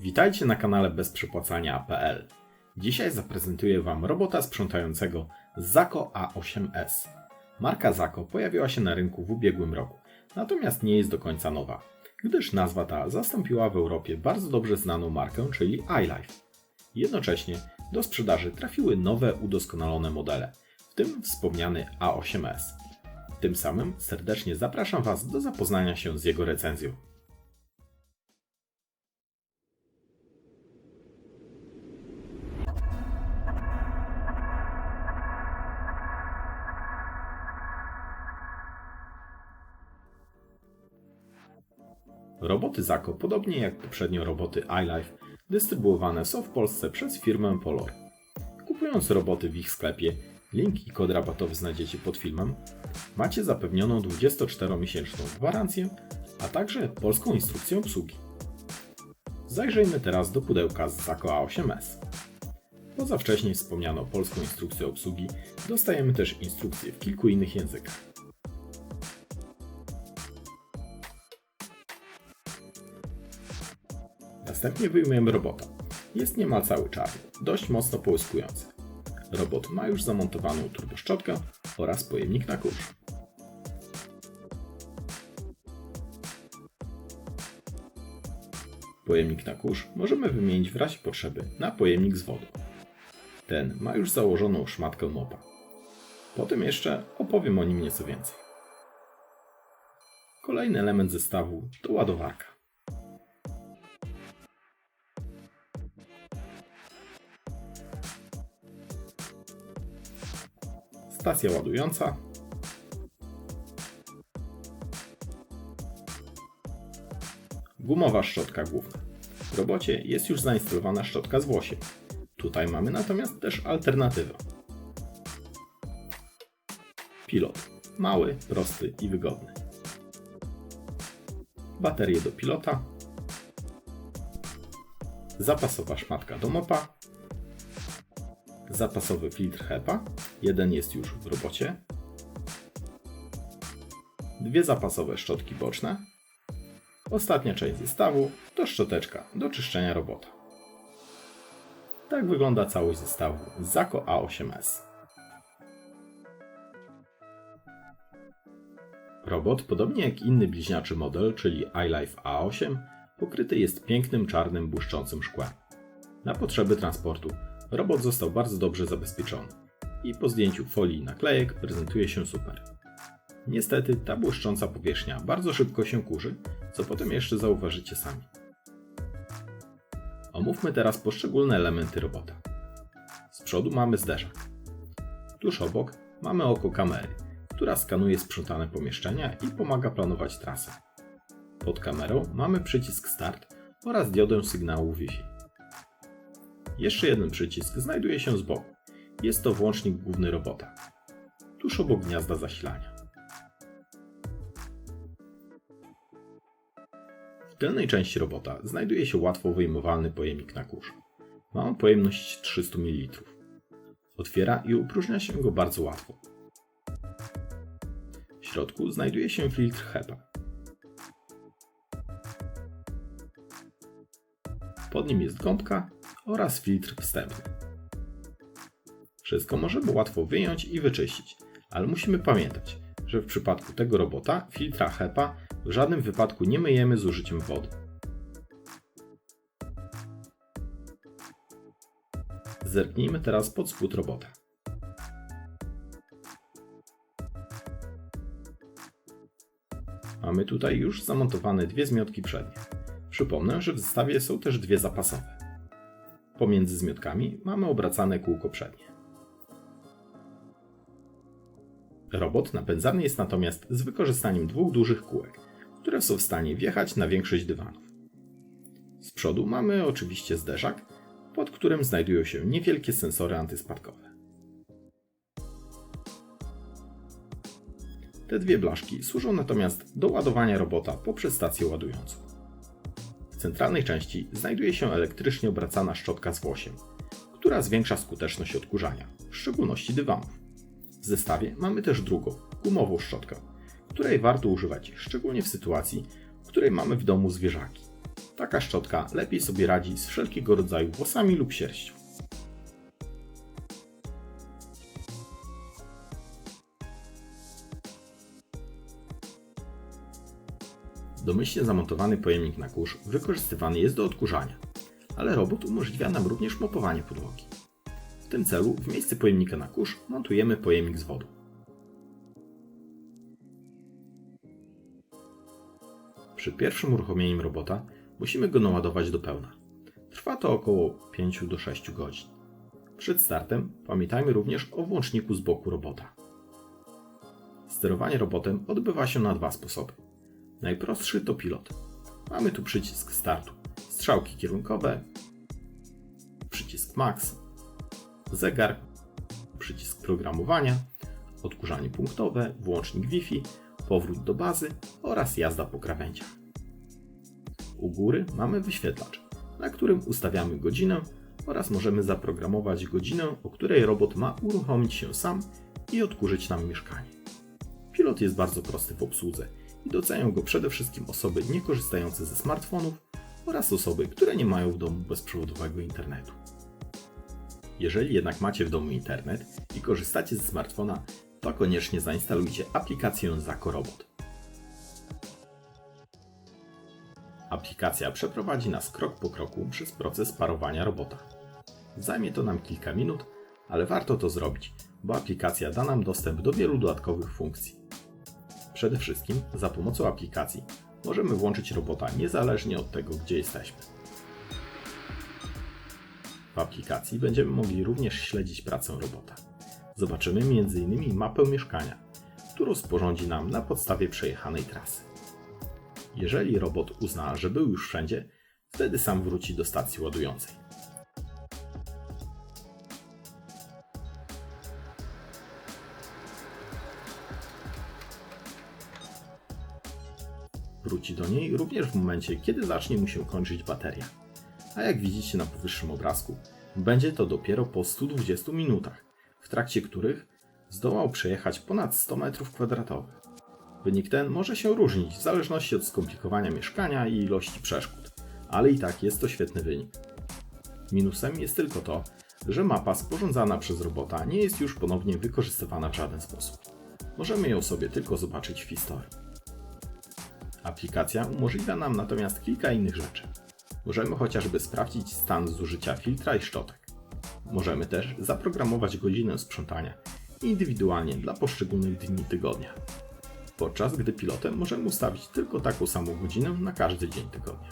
Witajcie na kanale bezprzepłacania.pl. Dzisiaj zaprezentuję Wam robota sprzątającego Zako A8S. Marka Zako pojawiła się na rynku w ubiegłym roku, natomiast nie jest do końca nowa, gdyż nazwa ta zastąpiła w Europie bardzo dobrze znaną markę, czyli iLife. Jednocześnie do sprzedaży trafiły nowe udoskonalone modele, w tym wspomniany A8S. Tym samym serdecznie zapraszam Was do zapoznania się z jego recenzją. Roboty Zako, podobnie jak poprzednio roboty iLife, dystrybuowane są w Polsce przez firmę Polor. Kupując roboty w ich sklepie, link i kod rabatowy znajdziecie pod filmem, macie zapewnioną 24-miesięczną gwarancję, a także polską instrukcję obsługi. Zajrzyjmy teraz do pudełka z Zako A8S. Poza wcześniej wspomnianą polską instrukcją obsługi, dostajemy też instrukcje w kilku innych językach. Następnie wyjmujemy robota. Jest niemal cały czarny, dość mocno połyskujący. Robot ma już zamontowaną turboszczotkę oraz pojemnik na kurz. Pojemnik na kurz możemy wymienić w razie potrzeby na pojemnik z wodą. Ten ma już założoną szmatkę mopa. Potem jeszcze opowiem o nim nieco więcej. Kolejny element zestawu to ładowarka. Stacja ładująca, gumowa szczotka główna. W robocie jest już zainstalowana szczotka z włosiem. Tutaj mamy natomiast też alternatywę. Pilot. Mały, prosty i wygodny. Baterie do pilota. Zapasowa szmatka do mopa zapasowy filtr HEPA. Jeden jest już w robocie. Dwie zapasowe szczotki boczne. Ostatnia część zestawu to szczoteczka do czyszczenia robota. Tak wygląda całość zestawu Zako A8S. Robot, podobnie jak inny bliźniaczy model, czyli iLife A8, pokryty jest pięknym czarnym błyszczącym szkłem. Na potrzeby transportu Robot został bardzo dobrze zabezpieczony i po zdjęciu folii i naklejek prezentuje się super. Niestety ta błyszcząca powierzchnia bardzo szybko się kurzy, co potem jeszcze zauważycie sami. Omówmy teraz poszczególne elementy robota. Z przodu mamy zderzak. Tuż obok mamy oko kamery, która skanuje sprzątane pomieszczenia i pomaga planować trasę. Pod kamerą mamy przycisk start oraz diodę sygnału Wi-Fi. Jeszcze jeden przycisk znajduje się z boku. Jest to włącznik główny robota. Tuż obok gniazda zasilania. W tylnej części robota znajduje się łatwo wyjmowalny pojemnik na kurz. Ma on pojemność 300 ml. Otwiera i upróżnia się go bardzo łatwo. W środku znajduje się filtr HEPA. Pod nim jest gąbka oraz filtr wstępny. Wszystko możemy łatwo wyjąć i wyczyścić, ale musimy pamiętać, że w przypadku tego robota filtra HEPA w żadnym wypadku nie myjemy z użyciem wody. Zerknijmy teraz pod spód robota. Mamy tutaj już zamontowane dwie zmiotki przednie. Przypomnę, że w zestawie są też dwie zapasowe. Pomiędzy zmiotkami mamy obracane kółko przednie. Robot napędzany jest natomiast z wykorzystaniem dwóch dużych kółek, które są w stanie wjechać na większość dywanów. Z przodu mamy oczywiście zderzak, pod którym znajdują się niewielkie sensory antyspadkowe. Te dwie blaszki służą natomiast do ładowania robota poprzez stację ładującą. Centralnej części znajduje się elektrycznie obracana szczotka z włosiem, która zwiększa skuteczność odkurzania, w szczególności dywanów. W zestawie mamy też drugą, gumową szczotkę, której warto używać, szczególnie w sytuacji, w której mamy w domu zwierzaki. Taka szczotka lepiej sobie radzi z wszelkiego rodzaju włosami lub sierścią. Domyślnie zamontowany pojemnik na kurz wykorzystywany jest do odkurzania, ale robot umożliwia nam również mopowanie podłogi. W tym celu w miejsce pojemnika na kurz montujemy pojemnik z wodą. Przed pierwszym uruchomieniem robota musimy go naładować do pełna. Trwa to około 5 do 6 godzin. Przed startem pamiętajmy również o włączniku z boku robota. Sterowanie robotem odbywa się na dwa sposoby. Najprostszy to pilot. Mamy tu przycisk startu, strzałki kierunkowe, przycisk max, zegar, przycisk programowania, odkurzanie punktowe, włącznik Wi-Fi, powrót do bazy oraz jazda po krawędziach. U góry mamy wyświetlacz, na którym ustawiamy godzinę oraz możemy zaprogramować godzinę, o której robot ma uruchomić się sam i odkurzyć nam mieszkanie. Pilot jest bardzo prosty w obsłudze i docenią go przede wszystkim osoby niekorzystające ze smartfonów oraz osoby, które nie mają w domu bezprzewodowego internetu. Jeżeli jednak macie w domu internet i korzystacie ze smartfona, to koniecznie zainstalujcie aplikację Zako Robot. Aplikacja przeprowadzi nas krok po kroku przez proces parowania robota. Zajmie to nam kilka minut, ale warto to zrobić, bo aplikacja da nam dostęp do wielu dodatkowych funkcji. Przede wszystkim za pomocą aplikacji możemy włączyć robota niezależnie od tego, gdzie jesteśmy. W aplikacji będziemy mogli również śledzić pracę robota. Zobaczymy m.in. mapę mieszkania, którą sporządzi nam na podstawie przejechanej trasy. Jeżeli robot uzna, że był już wszędzie, wtedy sam wróci do stacji ładującej. Wróci do niej również w momencie, kiedy zacznie mu się kończyć bateria. A jak widzicie na powyższym obrazku, będzie to dopiero po 120 minutach, w trakcie których zdołał przejechać ponad 100 m2. Wynik ten może się różnić w zależności od skomplikowania mieszkania i ilości przeszkód, ale i tak jest to świetny wynik. Minusem jest tylko to, że mapa sporządzana przez robota nie jest już ponownie wykorzystywana w żaden sposób. Możemy ją sobie tylko zobaczyć w historii. Aplikacja umożliwia nam natomiast kilka innych rzeczy. Możemy chociażby sprawdzić stan zużycia filtra i szczotek. Możemy też zaprogramować godzinę sprzątania indywidualnie dla poszczególnych dni tygodnia. Podczas gdy pilotem możemy ustawić tylko taką samą godzinę na każdy dzień tygodnia.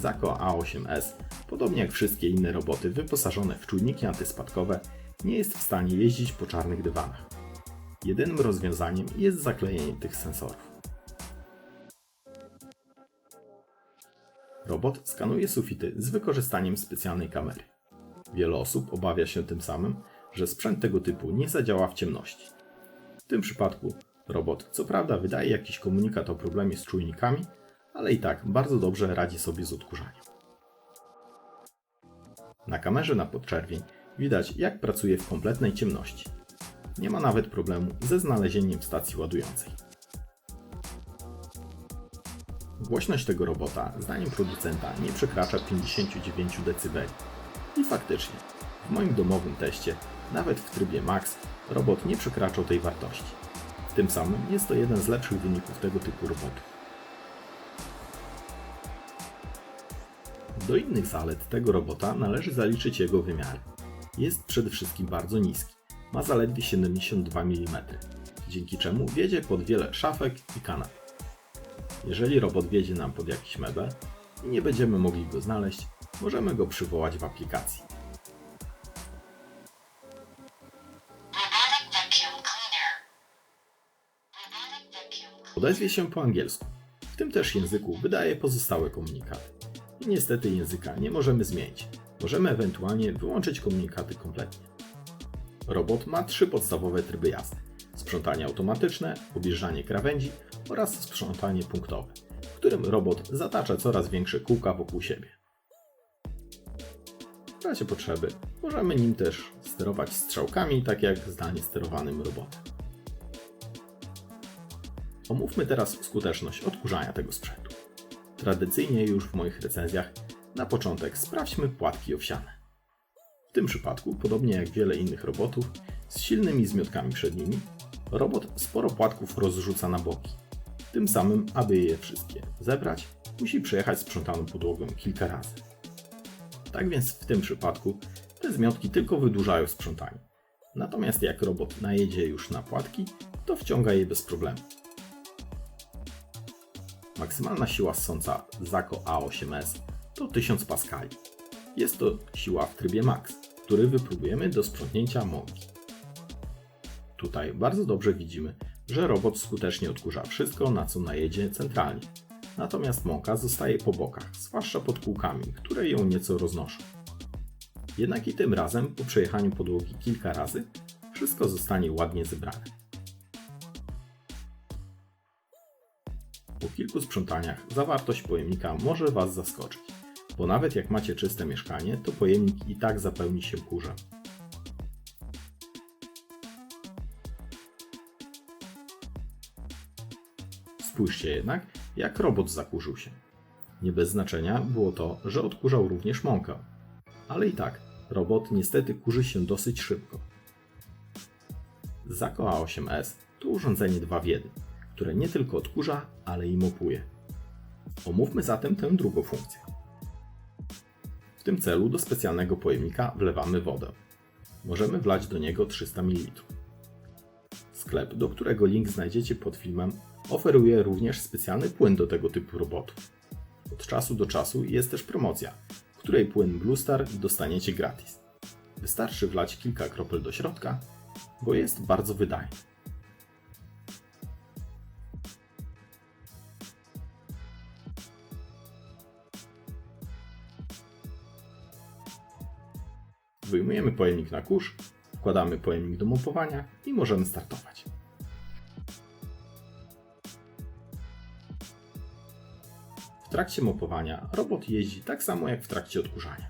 Zako A8S, podobnie jak wszystkie inne roboty wyposażone w czujniki antyspadkowe, nie jest w stanie jeździć po czarnych dywanach. Jedynym rozwiązaniem jest zaklejenie tych sensorów. Robot skanuje sufity z wykorzystaniem specjalnej kamery. Wiele osób obawia się tym samym, że sprzęt tego typu nie zadziała w ciemności. W tym przypadku robot co prawda wydaje jakiś komunikat o problemie z czujnikami, ale i tak bardzo dobrze radzi sobie z odkurzaniem. Na kamerze na podczerwień widać jak pracuje w kompletnej ciemności. Nie ma nawet problemu ze znalezieniem stacji ładującej. Głośność tego robota, zdaniem producenta, nie przekracza 59 dB. I faktycznie, w moim domowym teście, nawet w trybie max, robot nie przekraczał tej wartości. Tym samym jest to jeden z lepszych wyników tego typu robotów. Do innych zalet tego robota należy zaliczyć jego wymiary. Jest przede wszystkim bardzo niski, ma zaledwie 72 mm, dzięki czemu wiedzie pod wiele szafek i kanap. Jeżeli robot wiedzie nam pod jakiś mebel i nie będziemy mogli go znaleźć, możemy go przywołać w aplikacji. Odezwie się po angielsku. W tym też języku wydaje pozostałe komunikaty. I niestety języka nie możemy zmienić. Możemy ewentualnie wyłączyć komunikaty kompletnie. Robot ma trzy podstawowe tryby jazdy: sprzątanie automatyczne, objeżdżanie krawędzi oraz sprzątanie punktowe, w którym robot zatacza coraz większe kółka wokół siebie. W razie potrzeby możemy nim też sterować strzałkami, tak jak zdalnie sterowanym robotem. Omówmy teraz skuteczność odkurzania tego sprzętu. Tradycyjnie już w moich recenzjach na początek sprawdźmy płatki owsiane. W tym przypadku, podobnie jak wiele innych robotów z silnymi zmiotkami przednimi, robot sporo płatków rozrzuca na boki. Tym samym, aby je wszystkie zebrać, musi przejechać sprzątaną podłogę kilka razy. Tak więc w tym przypadku te zmiotki tylko wydłużają sprzątanie. Natomiast jak robot najedzie już na płatki, to wciąga je bez problemu. Maksymalna siła ssąca Zaco A8S to 1000 paskali. Jest to siła w trybie max, który wypróbujemy do sprzątnięcia mąki. Tutaj bardzo dobrze widzimy, że robot skutecznie odkurza wszystko, na co najedzie centralnie. Natomiast mąka zostaje po bokach, zwłaszcza pod kółkami, które ją nieco roznoszą. Jednak i tym razem, po przejechaniu podłogi kilka razy, wszystko zostanie ładnie zebrane. Po kilku sprzątaniach zawartość pojemnika może Was zaskoczyć, bo nawet jak macie czyste mieszkanie, to pojemnik i tak zapełni się kurzem. Spójrzcie jednak, jak robot zakurzył się. Nie bez znaczenia było to, że odkurzał również mąkę. Ale i tak, robot niestety kurzy się dosyć szybko. Zaco A8S to urządzenie 2 w 1, które nie tylko odkurza, ale i mopuje. Omówmy zatem tę drugą funkcję. W tym celu do specjalnego pojemnika wlewamy wodę. Możemy wlać do niego 300 ml. Sklep, do którego link znajdziecie pod filmem, oferuje również specjalny płyn do tego typu robotów. Od czasu do czasu jest też promocja, w której płyn Blue Star dostaniecie gratis. Wystarczy wlać kilka kropel do środka, bo jest bardzo wydajny. Wyjmujemy pojemnik na kurz, wkładamy pojemnik do mopowania i możemy startować. W trakcie mopowania robot jeździ tak samo jak w trakcie odkurzania.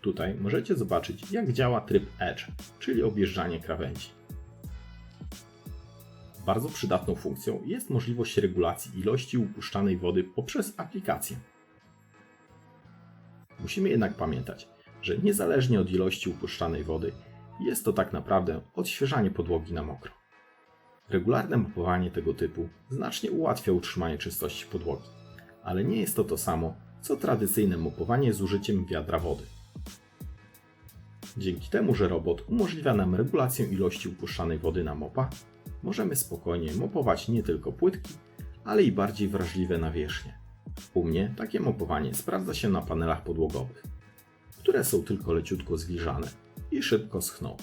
Tutaj możecie zobaczyć jak działa tryb Edge, czyli objeżdżanie krawędzi. Bardzo przydatną funkcją jest możliwość regulacji ilości upuszczanej wody poprzez aplikację. Musimy jednak pamiętać, że niezależnie od ilości upuszczanej wody, jest to tak naprawdę odświeżanie podłogi na mokro. Regularne mopowanie tego typu znacznie ułatwia utrzymanie czystości podłogi, ale nie jest to to samo, co tradycyjne mopowanie z użyciem wiadra wody. Dzięki temu, że robot umożliwia nam regulację ilości upuszczanej wody na mopa, możemy spokojnie mopować nie tylko płytki, ale i bardziej wrażliwe nawierzchnie. U mnie takie mopowanie sprawdza się na panelach podłogowych, które są tylko leciutko zwilżane i szybko schną.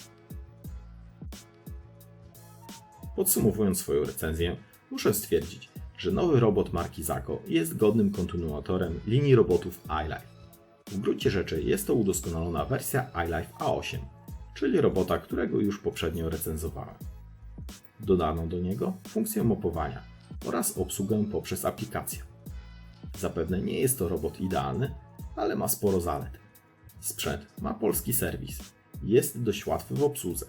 Podsumowując swoją recenzję, muszę stwierdzić, że nowy robot marki Zaco jest godnym kontynuatorem linii robotów iLife. W gruncie rzeczy jest to udoskonalona wersja iLife A8, czyli robota, którego już poprzednio recenzowałem. Dodano do niego funkcję mopowania oraz obsługę poprzez aplikację. Zapewne nie jest to robot idealny, ale ma sporo zalet. Sprzęt ma polski serwis, jest dość łatwy w obsłudze,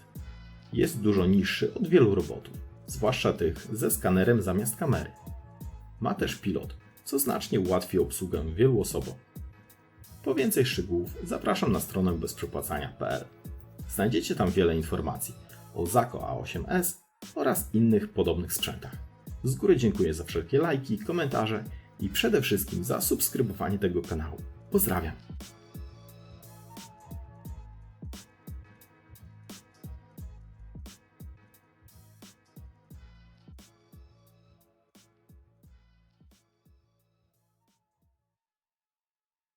jest dużo niższy od wielu robotów, zwłaszcza tych ze skanerem zamiast kamery. Ma też pilot, co znacznie ułatwi obsługę wielu osobom. Po więcej szczegółów zapraszam na stronę bezprzepłacania.pl. Znajdziecie tam wiele informacji o Zaco A8S oraz innych podobnych sprzętach. Z góry dziękuję za wszelkie lajki, komentarze i przede wszystkim za subskrybowanie tego kanału. Pozdrawiam!